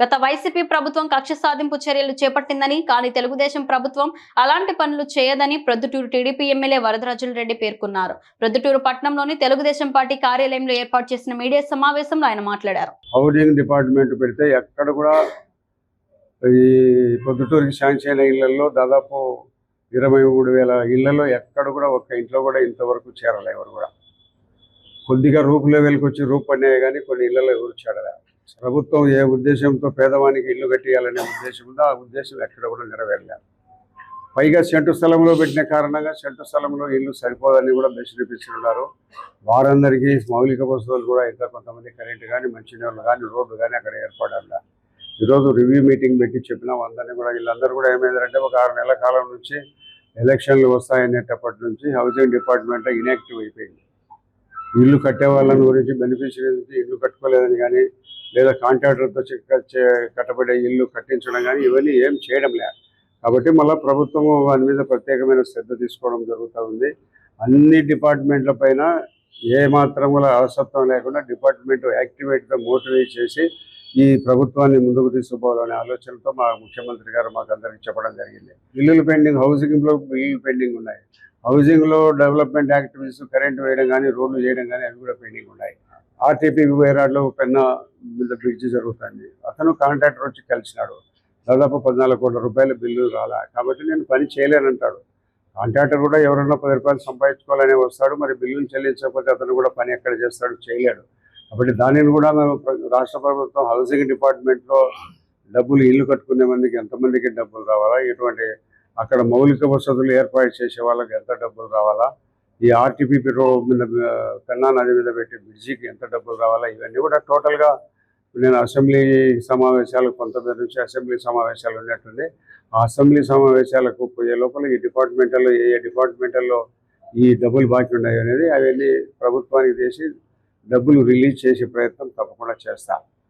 గత వైసీపీ ప్రభుత్వం కక్ష సాధింపు చర్యలు చేపట్టిందని కానీ తెలుగుదేశం ప్రభుత్వం అలాంటి పనులు చేయదని ప్రొద్దుటూరు టీడీపీ ఎమ్మెల్యే వరదరాజుల రెడ్డి పేర్కొన్నారు. ప్రొద్దుటూరు పట్టణంలోని తెలుగుదేశం పార్టీ కార్యాలయంలో ఏర్పాటు చేసిన మీడియా సమావేశంలో ఆయన మాట్లాడారు. హౌసింగ్ డిపార్ట్మెంట్ పెడితే ఎక్కడ కూడా ఈ పొద్దుటూరుకి శాంక్షన్ ఇళ్ళలో దాదాపు ఇరవై మూడు వేల ఇళ్ళలో ఎక్కడ కూడా ఒక్క ఇంట్లో కూడా ఇంతవరకు చేరలే ఎవరు కూడా. కొద్దిగా రూపు లెవెల్కి వచ్చి రూపు పడినాయి కానీ కొన్ని ఇళ్ళలో ఎవరు చేరలేదు ప్రభుత్వం ఏ ఉద్దేశంతో పేదవానికి ఇల్లు కట్టియాలనే ఉద్దేశం ఉందో ఆ ఉద్దేశం ఎక్కడ కూడా నెరవేరలేదు. పైగా సెంటు స్థలంలో పెట్టిన కారణంగా సెంటు స్థలంలో ఇల్లు సరిపోదని కూడా బెసిరిపిస్తున్నారు వారందరికీ మౌలిక వసతులు కూడా ఇంకా కొంతమంది కరెంటు కానీ మంచినీళ్ళు కానీ రోడ్లు కానీ అక్కడ ఏర్పడాలి. ఈరోజు రివ్యూ మీటింగ్ పెట్టి చెప్పినాం అందరినీ కూడా వీళ్ళందరూ కూడా ఏమైందంటే ఒక ఆరు నెలల కాలం నుంచి ఎలక్షన్లు వస్తాయనేటప్పటి నుంచి హౌసింగ్ డిపార్ట్మెంట్ ఇన్యాక్టివ్ అయిపోయింది. ఇల్లు కట్టే వాళ్ళని గురించి బెనిఫిషరీ ఇల్లు కట్టుకోలేదని కానీ లేదా కాంట్రాక్టర్తో చే- కట్టబడే ఇల్లు కట్టించడం కానీ ఇవన్నీ ఏం చేయడం లే. కాబట్టి మళ్ళీ ప్రభుత్వం వాని మీద ప్రత్యేకమైన శ్రద్ధ తీసుకోవడం జరుగుతూ ఉంది. అన్ని డిపార్ట్మెంట్ల పైన ఏ మాత్రం కూడా అలసత్వం లేకుండా డిపార్ట్మెంట్ యాక్టివేట్గా మోటివేట్ చేసి ఈ ప్రభుత్వాన్ని ముందుకు తీసుకుపోవాలనే ఆలోచనతో మా ముఖ్యమంత్రి గారు మాకు అందరికీ చెప్పడం జరిగింది. ఇల్లులు పెండింగ్ హౌసింగ్లో ఇల్లు పెండింగ్ ఉన్నాయి. హౌసింగ్లో డెవలప్మెంట్ యాక్టివిటీస్ కరెంట్ వేయడం కానీ రోడ్లు చేయడం కానీ అవి కూడా పెండింగ్ ఉన్నాయి. ఆర్టీపీ వేరాడ్లో పెన్న మీద బ్రిడ్జ్ జరుగుతుంది. అతను కాంట్రాక్టర్ వచ్చి కలిసినాడు. దాదాపు పద్నాలుగు కోట్ల రూపాయల బిల్లు రాలే. కాబట్టి నేను పని చేయలేనంటాడు. కాంట్రాక్టర్ కూడా ఎవరైనా పది రూపాయలు సంపాదించుకోవాలని వస్తాడు. మరి బిల్లులు చెల్లించకపోతే అతను కూడా పని ఎక్కడ చేస్తాడు చేయలేడు. కాబట్టి దానిని కూడా మేము రాష్ట్ర ప్రభుత్వం హౌసింగ్ డిపార్ట్మెంట్లో డబ్బులు ఇల్లు కట్టుకునే మందికి ఎంతమందికి డబ్బులు రావాలా? ఎటువంటి అక్కడ మౌలిక వసతులు ఏర్పాటు చేసే వాళ్ళకి ఎంత డబ్బులు రావాలా? ఈ ఆర్టీపీ రోడ్ మీద పెన్నా నది మీద పెట్టే బ్రిడ్జికి ఎంత డబ్బులు రావాలా? ఇవన్నీ కూడా టోటల్గా నేను అసెంబ్లీ సమావేశాలు కొంతమంది నుంచి అసెంబ్లీ సమావేశాలు ఉన్నట్టుంది ఆ అసెంబ్లీ సమావేశాలకు పోయే లోపల ఈ డిపార్ట్మెంటల్లో ఏ ఏ డిపార్ట్మెంటల్లో ఈ డబ్బులు బాకీ ఉన్నాయి అనేది అవన్నీ ప్రభుత్వానికి చేసి డబ్బులు రిలీజ్ చేసే ప్రయత్నం తప్పకుండా చేస్తాను